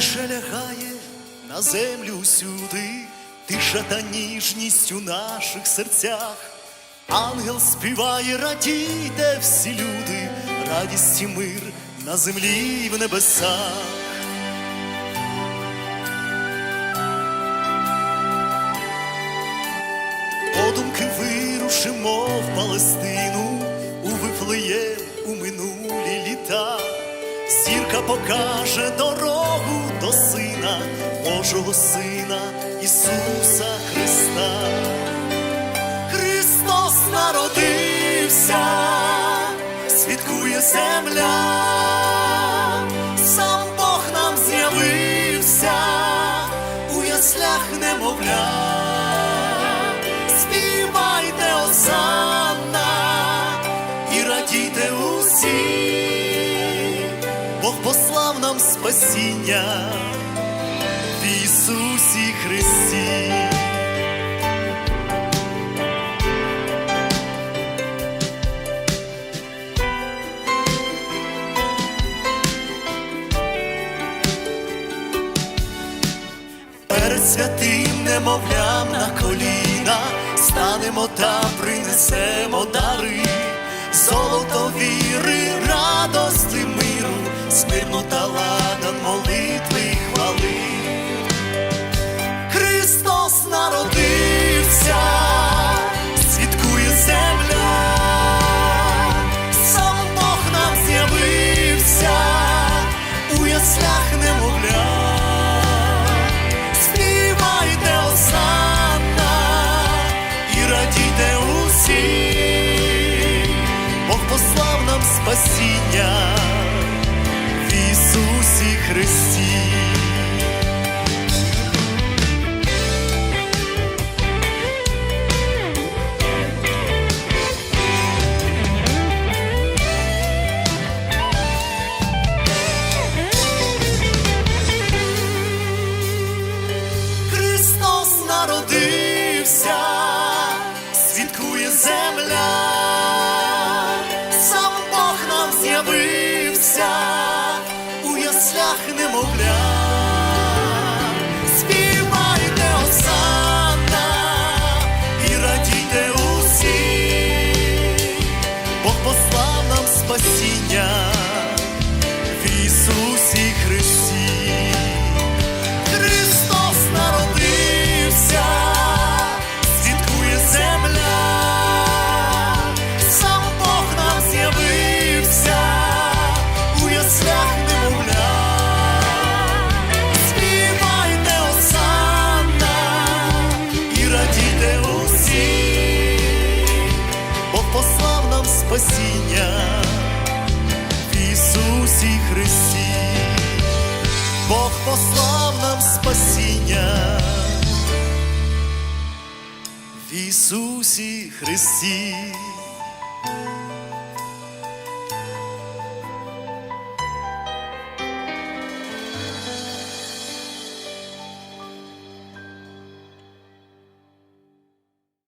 Тиша лягає на землю всюди, тиша та ніжність у наших серцях. Ангел співає, радійте всі люди, радість і мир на землі і в небесах. Подумки вирушимо в Палестину, у Вифлеєм у минулі літа. Зірка покаже дорогу до сина, Божого Сина Ісуса Христа. Христос народився, свідкує земля, сам Бог нам з'явився, у яслях немовля. Співайте Осанна і радійте усі, Бог послав нам спасіння в Ісусі Христі. Перед святим немовлям на коліна станемо та принесемо дари, золото віри, радости миру, смирно та ладан молитви й хвали. Христос народився, свідкує земля, сам Бог нам з'явився, у яслях немовля. Співайте Осанна і радійте усі, Бог послав нам спасіння Ісусі спасіння в Ісусі Христі. Бог послав нам спасіння в Ісусі Христі.